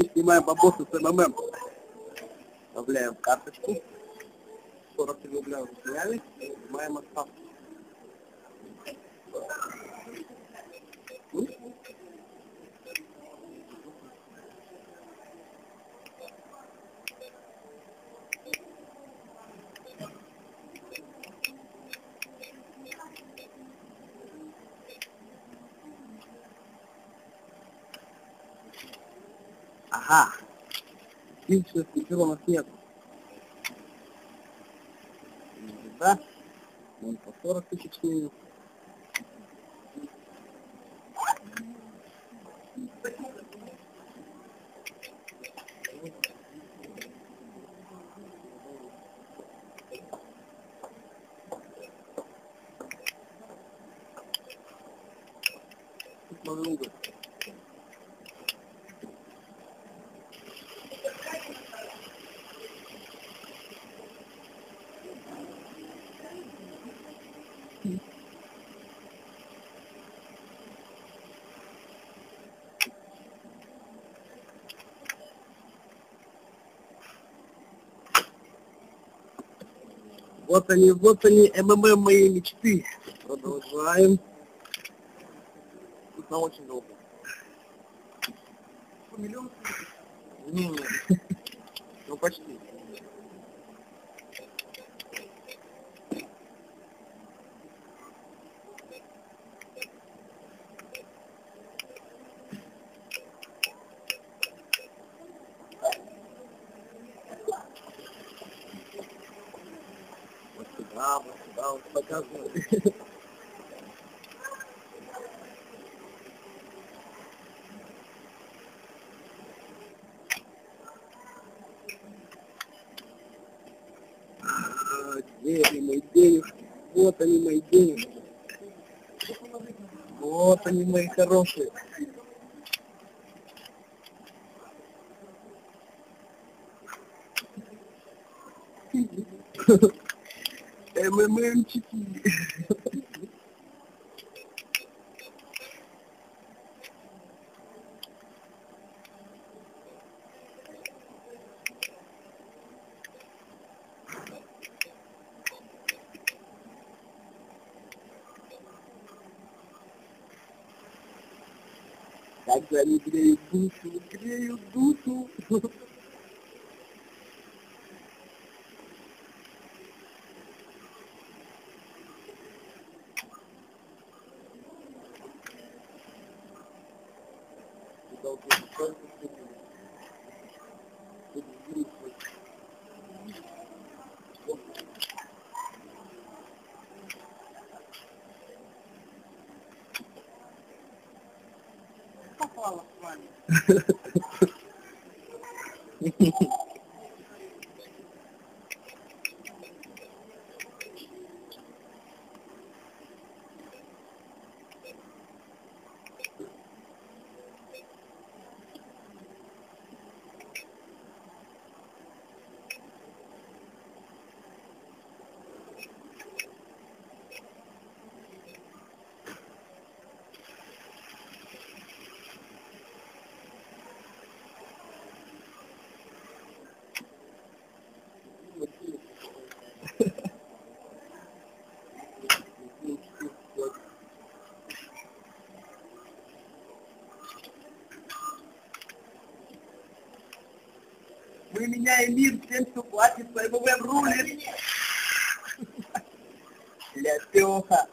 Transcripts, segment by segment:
Мы снимаем бабосы с МММ. Вставляем карточку. 43 рубля сняли. Снимаем отставку. Ага. Финчер ничего у нас нет. Да? Он по 40 тысяч снимет. Много. Вот они, вот они, МММ моей мечты. Продолжаем. Тут на очень долго. Миллион? Не, не. Ну почти. Вот показывает. А, Где они, мои денежки? Вот они, мои денежки. Вот они, мои хорошие. É mamante. Agora eu creio, duto, creio, duto. Попала с вами. Мы меняем мир тем, кто платит по МММ рулит. Ляпеха.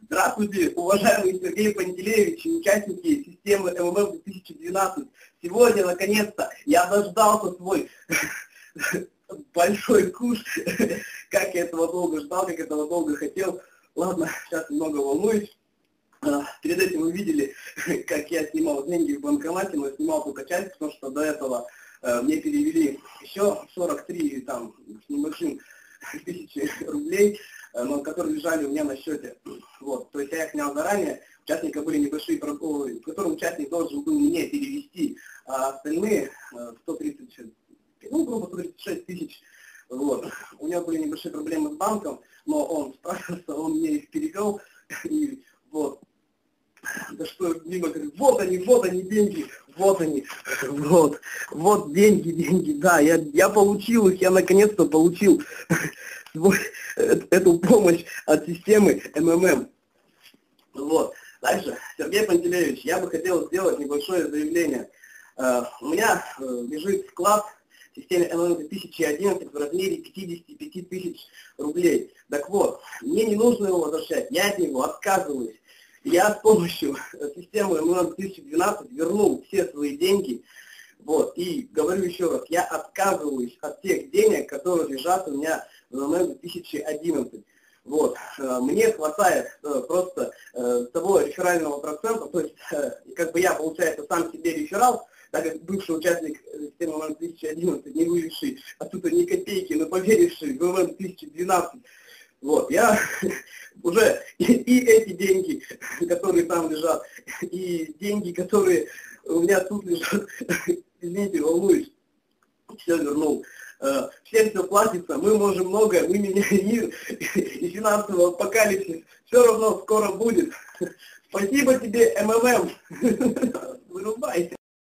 Здравствуйте, уважаемый Сергей Пантелеевич и участники системы МММ 2012. Сегодня, наконец-то, я дождался свой большой куш, как я этого долго ждал, как этого долго хотел. Ладно, сейчас немного волнуюсь. А, Перед этим вы видели, как я снимал деньги в банкомате, но снимал только часть, потому что до этого э, мне перевели еще 43 там, с небольшим тысячи рублей, э, но которые лежали у меня на счете. Вот, то есть я их снял заранее, участника были небольшие проколы, которым участник должен был мне перевести, а остальные э, 130, ну, грубо 136 тысяч, вот. У него были небольшие проблемы с банком, но он справился, он мне их перевел, и. Да что, мимо говорит, вот они, вот они деньги, Вот они, вот, вот деньги, деньги, да, я, я получил их, я наконец-то получил свой, эту помощь от системы МММ. Вот, дальше, Сергей Пантелеевич, я бы хотел сделать небольшое заявление. Э, у меня э, лежит вклад в системе МММ 2011 в размере 55 тысяч рублей. Так вот, мне не нужно его возвращать, я от него отказываюсь. Я с помощью системы ММ 2012 вернул все свои деньги. Вот, и говорю еще раз, я отказываюсь от тех денег, которые лежат у меня в ММ 2011. Вот, э, мне хватает э, просто э, того реферального процента, то есть как бы я, получается, сам себе реферал, так как бывший участник системы ММ 2011, не вывезший оттуда ни копейки, но поверивший в ММ 2012, вот, я уже и, эти деньги, которые там лежат, и деньги, которые у меня тут лежат, извините, волнуюсь, все вернул. Э, всем все платится, мы можем многое, мы меняем мир, и финансовый апокалипсис все равно скоро будет. Спасибо тебе, МММ. Вырубайся.